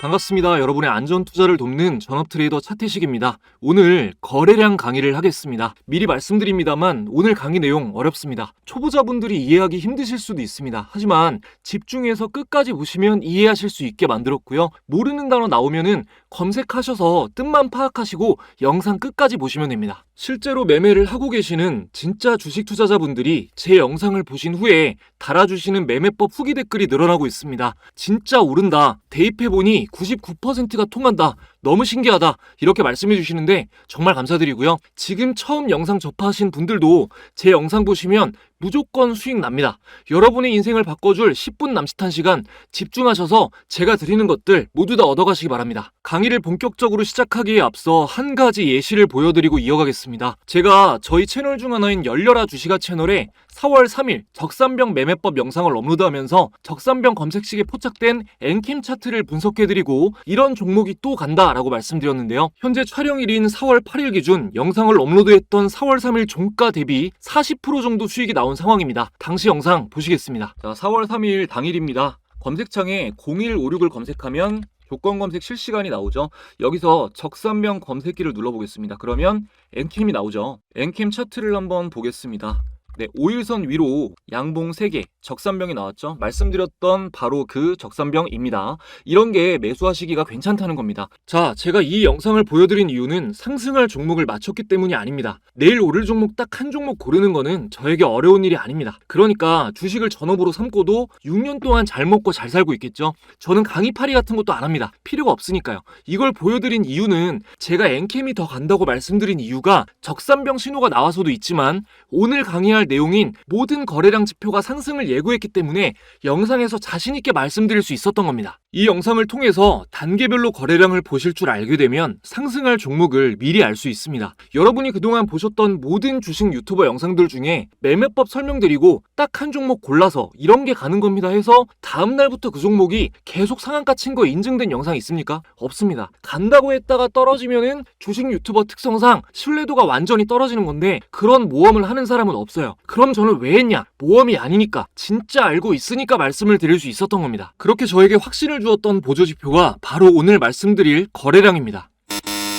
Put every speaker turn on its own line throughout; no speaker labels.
반갑습니다. 여러분의 안전 투자를 돕는 전업 트레이더 차태식입니다. 오늘 거래량 강의를 하겠습니다. 미리 말씀드립니다만 오늘 강의 내용 어렵습니다. 초보자분들이 이해하기 힘드실 수도 있습니다. 하지만 집중해서 끝까지 보시면 이해하실 수 있게 만들었고요. 모르는 단어 나오면은 검색하셔서 뜻만 파악하시고 영상 끝까지 보시면 됩니다. 실제로 매매를 하고 계시는 진짜 주식 투자자분들이 제 영상을 보신 후에 달아주시는 매매법 후기 댓글이 늘어나고 있습니다. 진짜 오른다. 대입해보니 99%가 통한다. 너무 신기하다. 이렇게 말씀해 주시는데 정말 감사드리고요. 지금 처음 영상 접하신 분들도 제 영상 보시면 무조건 수익 납니다. 여러분의 인생을 바꿔줄 10분 남짓한 시간 집중하셔서 제가 드리는 것들 모두 다 얻어가시기 바랍니다. 강의를 본격적으로 시작하기에 앞서 한 가지 예시를 보여드리고 이어가겠습니다. 제가 저희 채널 중 하나인 열려라 주식아 채널에 4월 3일 적산병 매매법 영상을 업로드하면서 적산병 검색식에 포착된 엔캠 차트를 분석해드리고 이런 종목이 또 간다라고 말씀드렸는데요. 현재 촬영일인 4월 8일 기준 영상을 업로드했던 4월 3일 종가 대비 40% 정도 수익이 나온 상황입니다. 당시 영상 보시겠습니다. 자, 4월 3일 당일입니다. 검색창에 0156을 검색하면 조건 검색 실시간이 나오죠. 여기서 적산병 검색기를 눌러보겠습니다. 그러면 엔캠이 나오죠. 엔캠 차트를 한번 보겠습니다. 네, 5일선 위로 양봉 3개, 적산병이 나왔죠. 말씀드렸던 바로 그 적산병입니다. 이런 게 매수하시기가 괜찮다는 겁니다. 자, 제가 이 영상을 보여드린 이유는 상승할 종목을 맞췄기 때문이 아닙니다. 내일 오를 종목 딱 한 종목 고르는 거는 저에게 어려운 일이 아닙니다. 그러니까 주식을 전업으로 삼고도 6년 동안 잘 먹고 잘 살고 있겠죠. 저는 강의파리 같은 것도 안 합니다. 필요가 없으니까요. 이걸 보여드린 이유는 제가 엔캠이 더 간다고 말씀드린 이유가 적산병 신호가 나와서도 있지만 오늘 강의할 내용인 모든 거래량 지표가 상승을 예고했기 때문에 영상에서 자신있게 말씀드릴 수 있었던 겁니다. 이 영상을 통해서 단계별로 거래량을 보실 줄 알게 되면 상승할 종목을 미리 알 수 있습니다. 여러분이 그동안 보셨던 모든 주식 유튜버 영상들 중에 매매법 설명드리고 딱 한 종목 골라서 이런 게 가는 겁니다 해서 다음 날부터 그 종목이 계속 상한가 친 거 인증된 영상 있습니까? 없습니다. 간다고 했다가 떨어지면은 주식 유튜버 특성상 신뢰도가 완전히 떨어지는 건데 그런 모험을 하는 사람은 없어요. 그럼 저는 왜 했냐? 모험이 아니니까 진짜 알고 있으니까 말씀을 드릴 수 있었던 겁니다. 그렇게 저에게 확신을 주었던 보조지표가 바로 오늘 말씀드릴 거래량입니다.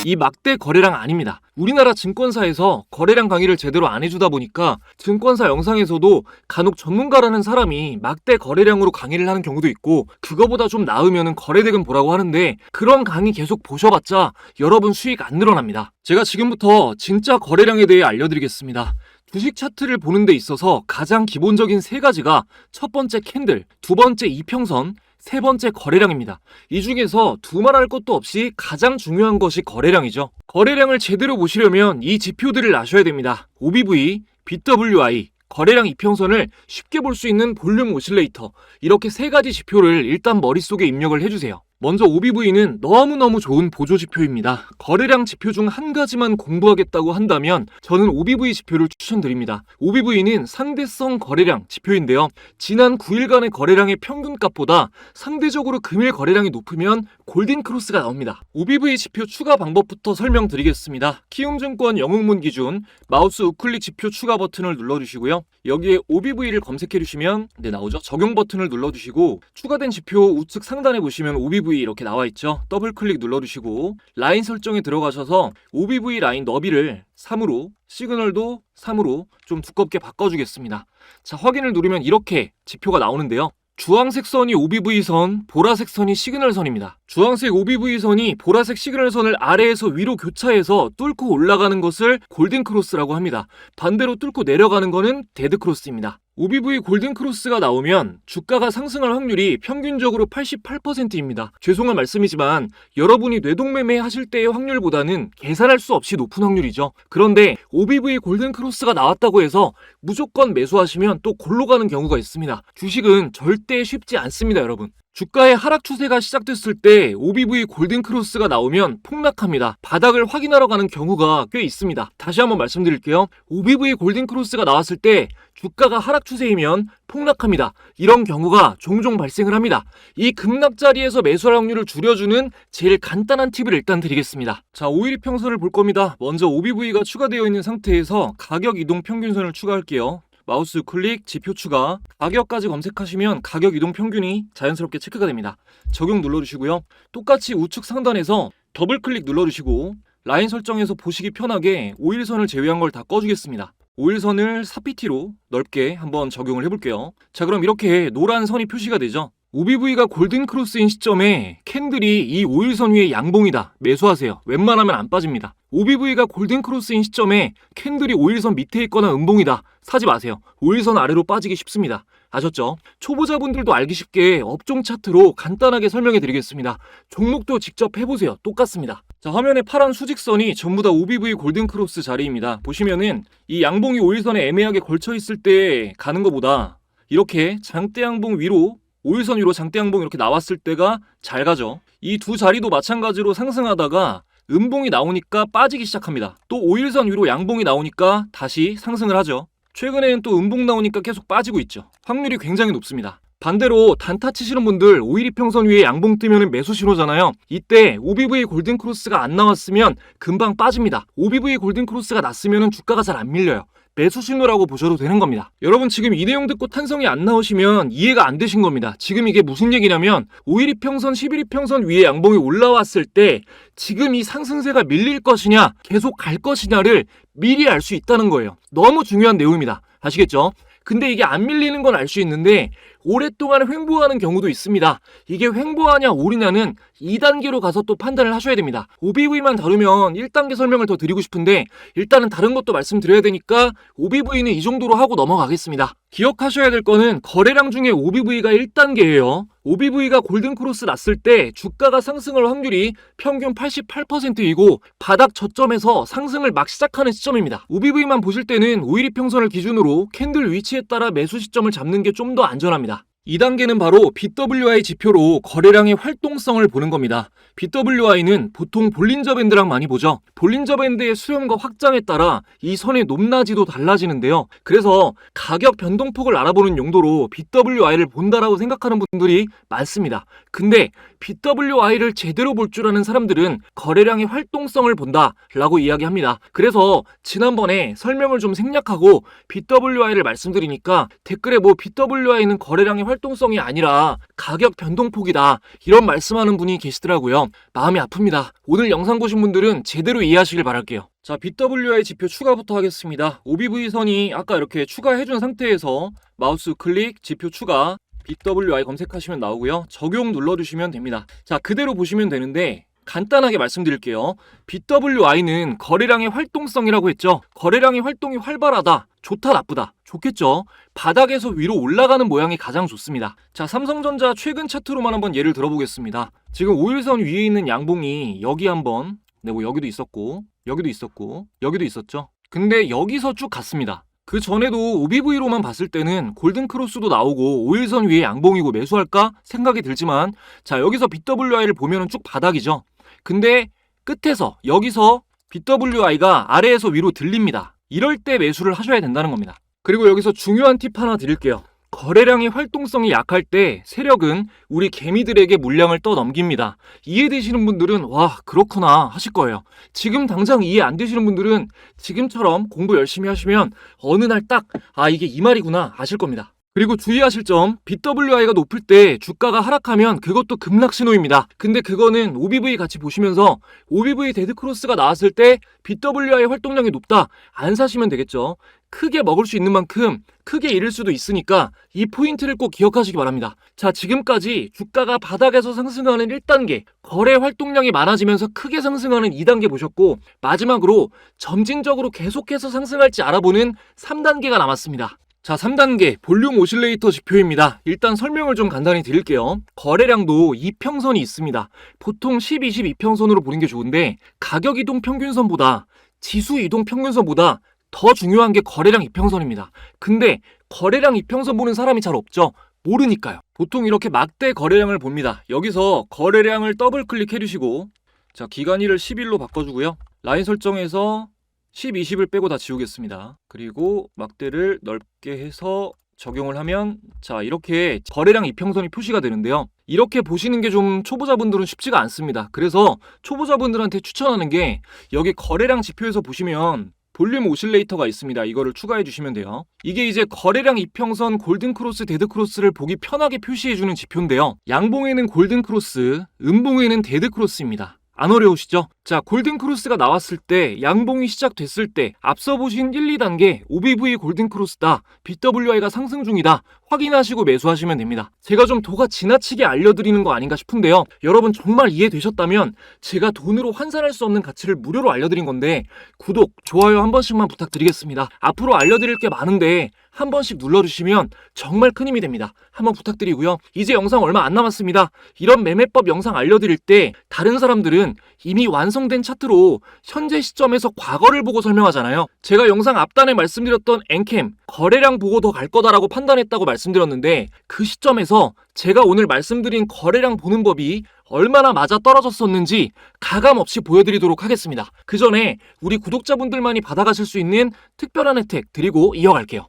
이 막대 거래량 아닙니다. 우리나라 증권사에서 거래량 강의를 제대로 안 해주다 보니까 증권사 영상에서도 간혹 전문가라는 사람이 막대 거래량으로 강의를 하는 경우도 있고 그거보다 좀 나으면 거래대금 보라고 하는데 그런 강의 계속 보셔봤자 여러분 수익 안 늘어납니다. 제가 지금부터 진짜 거래량에 대해 알려드리겠습니다. 주식 차트를 보는 데 있어서 가장 기본적인 세 가지가 첫 번째 캔들, 두 번째 이평선, 세 번째 거래량입니다. 이 중에서 두말할 것도 없이 가장 중요한 것이 거래량이죠. 거래량을 제대로 보시려면 이 지표들을 아셔야 됩니다. OBV, BWI, 거래량 이평선을 쉽게 볼 수 있는 볼륨 오실레이터 이렇게 세 가지 지표를 일단 머릿속에 입력을 해주세요. 먼저 OBV는 너무너무 좋은 보조 지표입니다. 거래량 지표 중 한 가지만 공부하겠다고 한다면 저는 OBV 지표를 추천드립니다. OBV는 상대성 거래량 지표인데요. 지난 9일간의 거래량의 평균값보다 상대적으로 금일 거래량이 높으면 골든 크로스가 나옵니다. OBV 지표 추가 방법부터 설명드리겠습니다. 키움증권 영웅문 기준 마우스 우클릭 지표 추가 버튼을 눌러주시고요. 여기에 OBV를 검색해 주시면 네 나오죠. 적용 버튼을 눌러주시고 추가된 지표 우측 상단에 보시면 OBV 이렇게 나와 있죠. 더블 클릭 눌러주시고 라인 설정에 들어가셔서 OBV 라인 너비를 3으로 시그널도 3으로 좀 두껍게 바꿔주겠습니다. 자 확인을 누르면 이렇게 지표가 나오는데요. 주황색 선이 OBV 선, 보라색 선이 시그널 선입니다. 주황색 OBV 선이 보라색 시그널 선을 아래에서 위로 교차해서 뚫고 올라가는 것을 골든 크로스라고 합니다. 반대로 뚫고 내려가는 것은 데드 크로스입니다. OBV 골든 크로스가 나오면 주가가 상승할 확률이 평균적으로 88%입니다. 죄송한 말씀이지만 여러분이 뇌동매매 하실 때의 확률보다는 계산할 수 없이 높은 확률이죠. 그런데 OBV 골든 크로스가 나왔다고 해서 무조건 매수하시면 또 골로 가는 경우가 있습니다. 주식은 절대 쉽지 않습니다, 여러분. 주가의 하락 추세가 시작됐을 때 OBV 골든 크로스가 나오면 폭락합니다. 바닥을 확인하러 가는 경우가 꽤 있습니다. 다시 한번 말씀드릴게요. OBV 골든 크로스가 나왔을 때 주가가 하락 추세이면 폭락합니다. 이런 경우가 종종 발생을 합니다. 이 급락 자리에서 매수할 확률을 줄여주는 제일 간단한 팁을 일단 드리겠습니다. 자, 5일 평선을 볼 겁니다. 먼저 OBV가 추가되어 있는 상태에서 가격 이동 평균선을 추가할게요. 마우스 클릭, 지표 추가, 가격까지 검색하시면 가격 이동 평균이 자연스럽게 체크가 됩니다. 적용 눌러주시고요. 똑같이 우측 상단에서 더블 클릭 눌러주시고 라인 설정에서 보시기 편하게 5일선을 제외한 걸 다 꺼주겠습니다. 5일선을 4PT로 넓게 한번 적용을 해볼게요. 자 그럼 이렇게 노란 선이 표시가 되죠. OBV가 골든 크로스인 시점에 캔들이 이 5일선 위에 양봉이다. 매수하세요. 웬만하면 안 빠집니다. OBV가 골든 크로스인 시점에 캔들이 5일선 밑에 있거나 음봉이다. 사지 마세요. 5일선 아래로 빠지기 쉽습니다. 아셨죠? 초보자분들도 알기 쉽게 업종 차트로 간단하게 설명해 드리겠습니다. 종목도 직접 해보세요. 똑같습니다. 자, 화면에 파란 수직선이 전부 다 OBV 골든 크로스 자리입니다. 보시면은 이 양봉이 5일선에 애매하게 걸쳐 있을 때 가는 것보다 이렇게 장대 양봉 위로 5일선 위로 장대 양봉 이렇게 나왔을 때가 잘 가죠. 이 두 자리도 마찬가지로 상승하다가 음봉이 나오니까 빠지기 시작합니다. 또 5일선 위로 양봉이 나오니까 다시 상승을 하죠. 최근에는 또 음봉 나오니까 계속 빠지고 있죠. 확률이 굉장히 높습니다. 반대로 단타 치시는 분들 5일 이평선 위에 양봉 뜨면 매수 신호잖아요. 이때 OBV 골든 크로스가 안 나왔으면 금방 빠집니다. OBV 골든 크로스가 났으면 주가가 잘 안 밀려요. 매수 신호라고 보셔도 되는 겁니다. 여러분 지금 이 내용 듣고 탄성이 안 나오시면 이해가 안 되신 겁니다. 지금 이게 무슨 얘기냐면 5일 이평선, 11일 평선 위에 양봉이 올라왔을 때 지금 이 상승세가 밀릴 것이냐, 계속 갈 것이냐를 미리 알 수 있다는 거예요. 너무 중요한 내용입니다. 아시겠죠? 근데 이게 안 밀리는 건 알 수 있는데 오랫동안 횡보하는 경우도 있습니다. 이게 횡보하냐 올이냐는 2단계로 가서 또 판단을 하셔야 됩니다. OBV만 다루면 1단계 설명을 더 드리고 싶은데 일단은 다른 것도 말씀드려야 되니까 OBV는 이 정도로 하고 넘어가겠습니다. 기억하셔야 될 거는 거래량 중에 OBV가 1단계예요. OBV가 골든크로스 났을 때 주가가 상승할 확률이 평균 88%이고 바닥 저점에서 상승을 막 시작하는 시점입니다. OBV만 보실 때는 5일 이 평선을 기준으로 캔들 위치에 따라 매수 시점을 잡는 게 좀 더 안전합니다. 2단계는 바로 BWI 지표로 거래량의 활동성을 보는 겁니다. BWI는 보통 볼린저 밴드랑 많이 보죠. 볼린저 밴드의 수렴과 확장에 따라 이 선의 높낮이도 달라지는데요. 그래서 가격 변동폭을 알아보는 용도로 BWI를 본다라고 생각하는 분들이 많습니다. 근데 BWI를 제대로 볼 줄 아는 사람들은 거래량의 활동성을 본다 라고 이야기합니다. 그래서 지난번에 설명을 좀 생략하고 BWI를 말씀드리니까 댓글에 뭐 BWI는 거래량의 활동성이 아니라 가격 변동폭이다 이런 말씀하는 분이 계시더라고요. 마음이 아픕니다. 오늘 영상 보신 분들은 제대로 이해하시길 바랄게요. 자, BWI 지표 추가부터 하겠습니다. OBV 선이 아까 이렇게 추가해준 상태에서 마우스 클릭, 지표 추가, BWI 검색하시면 나오고요. 적용 눌러주시면 됩니다. 자, 그대로 보시면 되는데 간단하게 말씀드릴게요. BWI는 거래량의 활동성이라고 했죠. 거래량의 활동이 활발하다. 좋다, 나쁘다. 좋겠죠. 바닥에서 위로 올라가는 모양이 가장 좋습니다. 자, 삼성전자 최근 차트로만 한번 예를 들어보겠습니다. 지금 5일선 위에 있는 양봉이 여기 한번, 네, 뭐 여기도 있었고, 여기도 있었고, 여기도 있었죠. 근데 여기서 쭉 갔습니다. 그 전에도 OBV로만 봤을 때는 골든 크로스도 나오고 5일선 위에 양봉이고 매수할까 생각이 들지만 자 여기서 BWI를 보면 은 쭉 바닥이죠. 근데 끝에서 여기서 BWI가 아래에서 위로 들립니다. 이럴 때 매수를 하셔야 된다는 겁니다. 그리고 여기서 중요한 팁 하나 드릴게요. 거래량의 활동성이 약할 때 세력은 우리 개미들에게 물량을 떠넘깁니다. 이해되시는 분들은 와 그렇구나 하실 거예요. 지금 당장 이해 안 되시는 분들은 지금처럼 공부 열심히 하시면 어느 날 딱 아 이게 이 말이구나 아실 겁니다. 그리고 주의하실 점 BWI가 높을 때 주가가 하락하면 그것도 급락 신호입니다. 근데 그거는 OBV 같이 보시면서 OBV 데드크로스가 나왔을 때 BWI 활동량이 높다 안 사시면 되겠죠. 크게 먹을 수 있는 만큼 크게 잃을 수도 있으니까 이 포인트를 꼭 기억하시기 바랍니다. 자, 지금까지 주가가 바닥에서 상승하는 1단계, 거래 활동량이 많아지면서 크게 상승하는 2단계 보셨고, 마지막으로 점진적으로 계속해서 상승할지 알아보는 3단계가 남았습니다. 자, 3단계 볼륨 오실레이터 지표입니다. 일단 설명을 좀 간단히 드릴게요. 거래량도 이평선이 있습니다. 보통 10, 20 이평선으로 보는 게 좋은데 가격 이동 평균선보다 지수 이동 평균선보다 더 중요한 게 거래량 이평선입니다. 근데 거래량 이평선 보는 사람이 잘 없죠. 모르니까요. 보통 이렇게 막대 거래량을 봅니다. 여기서 거래량을 더블 클릭해 주시고 자, 기간일을 10일로 바꿔 주고요. 라인 설정에서 10, 20을 빼고 다 지우겠습니다. 그리고 막대를 넓게 해서 적용을 하면 자 이렇게 거래량 이평선이 표시가 되는데요. 이렇게 보시는 게 좀 초보자분들은 쉽지가 않습니다. 그래서 초보자분들한테 추천하는 게 여기 거래량 지표에서 보시면 볼륨 오실레이터가 있습니다. 이거를 추가해 주시면 돼요. 이게 이제 거래량 이평선 골든크로스 데드크로스를 보기 편하게 표시해 주는 지표인데요. 양봉에는 골든크로스, 음봉에는 데드크로스입니다. 안 어려우시죠? 자, 골든크로스가 나왔을 때, 양봉이 시작됐을 때, 앞서 보신 1, 2단계, OBV 골든크로스다, BWI가 상승 중이다, 확인하시고 매수하시면 됩니다. 제가 좀 도가 지나치게 알려드리는 거 아닌가 싶은데요. 여러분 정말 이해되셨다면, 제가 돈으로 환산할 수 없는 가치를 무료로 알려드린 건데, 구독, 좋아요 한 번씩만 부탁드리겠습니다. 앞으로 알려드릴 게 많은데, 한 번씩 눌러주시면 정말 큰 힘이 됩니다. 한번 부탁드리고요. 이제 영상 얼마 안 남았습니다. 이런 매매법 영상 알려드릴 때 다른 사람들은 이미 완성된 차트로 현재 시점에서 과거를 보고 설명하잖아요. 제가 영상 앞단에 말씀드렸던 엔캠 거래량 보고 더 갈 거다라고 판단했다고 말씀드렸는데 그 시점에서 제가 오늘 말씀드린 거래량 보는 법이 얼마나 맞아 떨어졌었는지 가감 없이 보여드리도록 하겠습니다. 그 전에 우리 구독자분들만이 받아가실 수 있는 특별한 혜택 드리고 이어갈게요.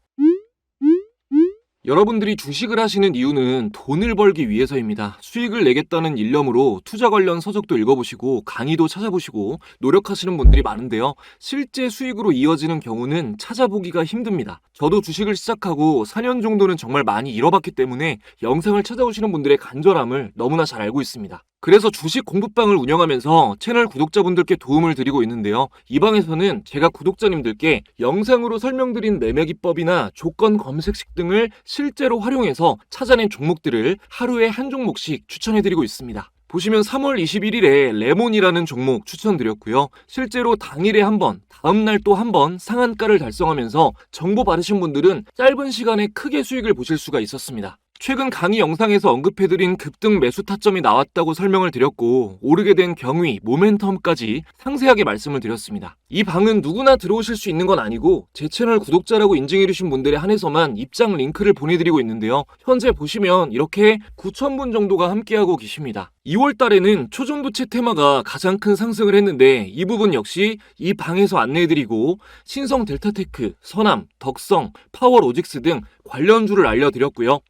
여러분들이 주식을 하시는 이유는 돈을 벌기 위해서입니다. 수익을 내겠다는 일념으로 투자 관련 서적도 읽어보시고 강의도 찾아보시고 노력하시는 분들이 많은데요. 실제 수익으로 이어지는 경우는 찾아보기가 힘듭니다. 저도 주식을 시작하고 4년 정도는 정말 많이 잃어봤기 때문에 영상을 찾아오시는 분들의 간절함을 너무나 잘 알고 있습니다. 그래서 주식 공부방을 운영하면서 채널 구독자분들께 도움을 드리고 있는데요. 이 방에서는 제가 구독자님들께 영상으로 설명드린 매매 기법이나 조건 검색식 등을 실제로 활용해서 찾아낸 종목들을 하루에 한 종목씩 추천해드리고 있습니다. 보시면 3월 21일에 레몬이라는 종목 추천드렸고요. 실제로 당일에 한 번, 다음날 또 한 번 상한가를 달성하면서 정보 받으신 분들은 짧은 시간에 크게 수익을 보실 수가 있었습니다. 최근 강의 영상에서 언급해드린 급등 매수 타점이 나왔다고 설명을 드렸고 오르게 된 경위, 모멘텀까지 상세하게 말씀을 드렸습니다. 이 방은 누구나 들어오실 수 있는 건 아니고 제 채널 구독자라고 인증해주신 분들에 한해서만 입장 링크를 보내드리고 있는데요. 현재 보시면 이렇게 9,000분 정도가 함께하고 계십니다. 2월 달에는 초전도체 테마가 가장 큰 상승을 했는데 이 부분 역시 이 방에서 안내해드리고 신성 델타테크, 서남, 덕성, 파워로직스 등 관련주를 알려드렸고요.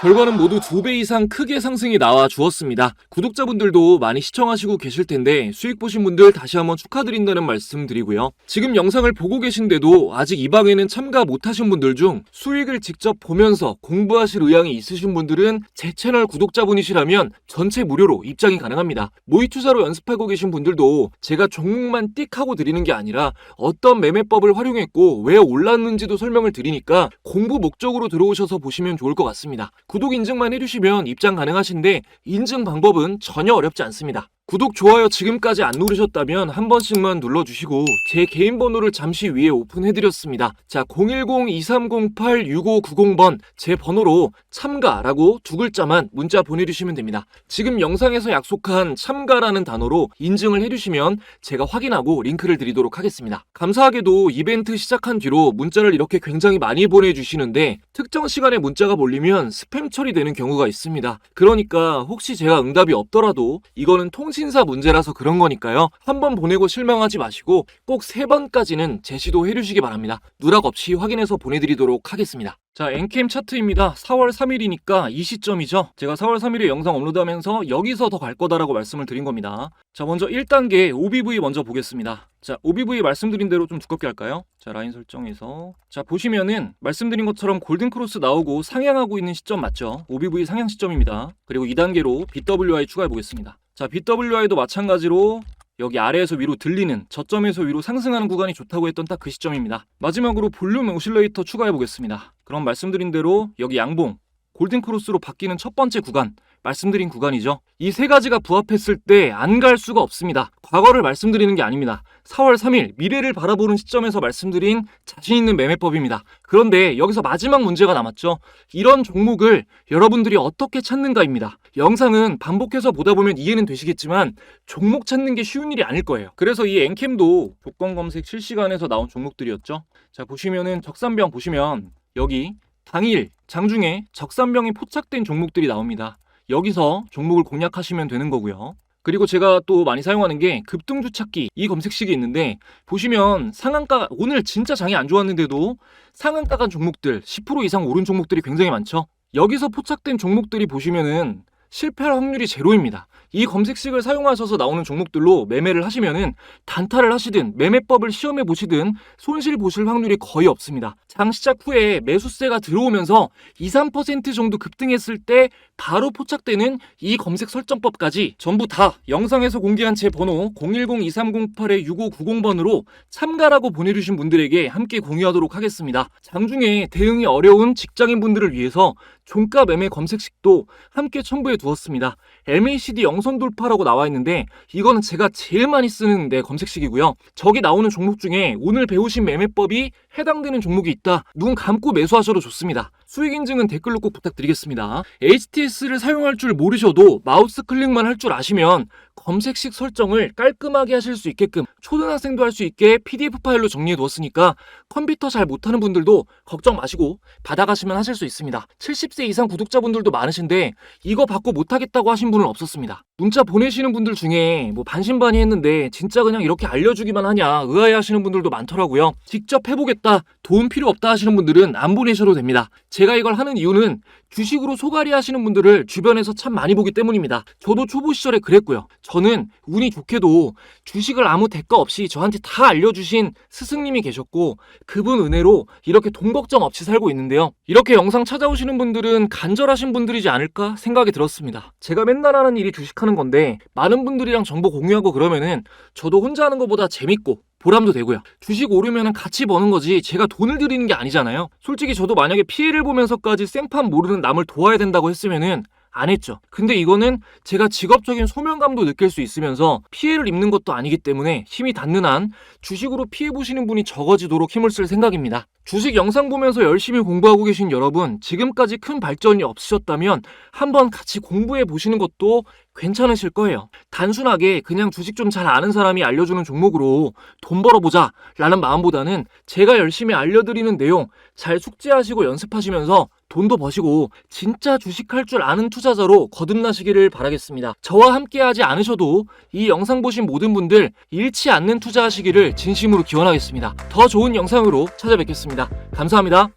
결과는 모두 두배 이상 크게 상승이 나와 주었습니다. 구독자분들도 많이 시청하시고 계실 텐데 수익 보신 분들 다시 한번 축하드린다는 말씀 드 리고요. 지금 영상을 보고 계신데도 아직 이 방에는 참가 못하신 분들 중 수익을 직접 보면서 공부하실 의향이 있으신 분들은 제 채널 구독자분이시라면 전체 무료로 입장이 가능합니다. 모의 투자로 연습하고 계신 분들도 제가 종목만 띡 하고 드리는 게 아니라 어떤 매매법을 활용했고 왜 올랐는지도 설명을 드리니까 공부 목적으로 들어오셔서 보시면 좋을 것 같습니다. 구독 인증만 해주시면 입장 가능하신데 인증 방법은 전혀 어렵지 않습니다. 구독, 좋아요 지금까지 안 누르셨다면 한 번씩만 눌러주시고 제 개인 번호를 잠시 위에 오픈해드렸습니다. 자 010-2308-6590번 제 번호로 참가라고 두 글자만 문자 보내주시면 됩니다. 지금 영상에서 약속한 참가라는 단어로 인증을 해주시면 제가 확인하고 링크를 드리도록 하겠습니다. 감사하게도 이벤트 시작한 뒤로 문자를 이렇게 굉장히 많이 보내주시는데 특정 시간에 문자가 몰리면 스팸 처리되는 경우가 있습니다. 그러니까 혹시 제가 응답이 없더라도 이거는 통 신사 문제라서 그런 거니까요. 한 번 보내고 실망하지 마시고 꼭 세 번까지는 제시도 해주시기 바랍니다. 누락 없이 확인해서 보내드리도록 하겠습니다. 자, 엔캠 차트입니다. 4월 3일이니까 이 시점이죠. 제가 4월 3일에 영상 업로드하면서 여기서 더 갈 거다라고 말씀을 드린 겁니다. 자, 먼저 1단계 OBV 먼저 보겠습니다. 자, OBV 말씀드린 대로 좀 두껍게 할까요? 자, 라인 설정해서 자, 보시면은 말씀드린 것처럼 골든 크로스 나오고 상향하고 있는 시점 맞죠? OBV 상향 시점입니다. 그리고 2단계로 BWI 추가해 보겠습니다. 자, BWI도 마찬가지로 여기 아래에서 위로 들리는 저점에서 위로 상승하는 구간이 좋다고 했던 딱 그 시점입니다. 마지막으로 볼륨 오실레이터 추가해 보겠습니다. 그럼 말씀드린 대로 여기 양봉 골든 크로스로 바뀌는 첫 번째 구간 말씀드린 구간이죠. 이 세 가지가 부합했을 때 안 갈 수가 없습니다. 과거를 말씀드리는 게 아닙니다. 4월 3일 미래를 바라보는 시점에서 말씀드린 자신 있는 매매법입니다. 그런데 여기서 마지막 문제가 남았죠. 이런 종목을 여러분들이 어떻게 찾는가입니다. 영상은 반복해서 보다 보면 이해는 되시겠지만 종목 찾는 게 쉬운 일이 아닐 거예요. 그래서 이 엔캠도 조건 검색 실시간에서 나온 종목들이었죠. 자, 보시면은 적산병 보시면 여기 당일 장중에 적산병이 포착된 종목들이 나옵니다. 여기서 종목을 공략하시면 되는 거고요. 그리고 제가 또 많이 사용하는 게 급등주 찾기 이 검색식이 있는데 보시면 상한가 오늘 진짜 장이 안 좋았는데도 상한가 간 종목들 10% 이상 오른 종목들이 굉장히 많죠. 여기서 포착된 종목들이 보시면은 실패할 확률이 제로입니다. 이 검색식을 사용하셔서 나오는 종목들로 매매를 하시면은 단타를 하시든 매매법을 시험해 보시든 손실 보실 확률이 거의 없습니다. 장 시작 후에 매수세가 들어오면서 2, 3% 정도 급등했을 때 바로 포착되는 이 검색 설정법까지 전부 다 영상에서 공개한 제 번호 010-2308-6590번으로 참가라고 보내주신 분들에게 함께 공유하도록 하겠습니다. 장중에 대응이 어려운 직장인분들을 위해서 종가 매매 검색식도 함께 첨부해 두었습니다. MACD 영선 돌파라고 나와 있는데 이거는 제가 제일 많이 쓰는 내 검색식이고요. 저기 나오는 종목 중에 오늘 배우신 매매법이 해당되는 종목이 있다. 눈 감고 매수하셔도 좋습니다. 수익 인증은 댓글로 꼭 부탁드리겠습니다. HTS를 사용할 줄 모르셔도 마우스 클릭만 할 줄 아시면 검색식 설정을 깔끔하게 하실 수 있게끔 초등학생도 할 수 있게 PDF 파일로 정리해 두었으니까 컴퓨터 잘 못하는 분들도 걱정 마시고 받아가시면 하실 수 있습니다. 70세 이상 구독자분들도 많으신데 이거 받고 못하겠다고 하신 분은 없었습니다. 문자 보내시는 분들 중에 뭐 반신반의 했는데 진짜 그냥 이렇게 알려주기만 하냐 의아해 하시는 분들도 많더라고요. 직접 해보겠다 도움 필요 없다 하시는 분들은 안 보내셔도 됩니다. 제가 이걸 하는 이유는 주식으로 소가리 하시는 분들을 주변에서 참 많이 보기 때문입니다. 저도 초보 시절에 그랬고요. 저는 운이 좋게도 주식을 아무 대가 없이 저한테 다 알려주신 스승님이 계셨고 그분 은혜로 이렇게 돈 걱정 없이 살고 있는데요. 이렇게 영상 찾아오시는 분들은 간절하신 분들이지 않을까 생각이 들었습니다. 제가 맨날 하는 일이 주식하는 건데 많은 분들이랑 정보 공유하고 그러면은 저도 혼자 하는 것보다 재밌고 보람도 되고요. 주식 오르면 같이 버는 거지 제가 돈을 들이는 게 아니잖아요. 솔직히 저도 만약에 피해를 보면서까지 생판 모르는 남을 도와야 된다고 했으면은 안 했죠. 근데 이거는 제가 직업적인 소명감도 느낄 수 있으면서 피해를 입는 것도 아니기 때문에 힘이 닿는 한 주식으로 피해 보시는 분이 적어지도록 힘을 쓸 생각입니다. 주식 영상 보면서 열심히 공부하고 계신 여러분, 지금까지 큰 발전이 없으셨다면 한번 같이 공부해 보시는 것도 괜찮으실 거예요. 단순하게 그냥 주식 좀 잘 아는 사람이 알려주는 종목으로 돈 벌어보자 라는 마음보다는 제가 열심히 알려드리는 내용 잘 숙지하시고 연습하시면서 돈도 버시고 진짜 주식할 줄 아는 투자자로 거듭나시기를 바라겠습니다. 저와 함께하지 않으셔도 이 영상 보신 모든 분들 잃지 않는 투자하시기를 진심으로 기원하겠습니다. 더 좋은 영상으로 찾아뵙겠습니다. 감사합니다.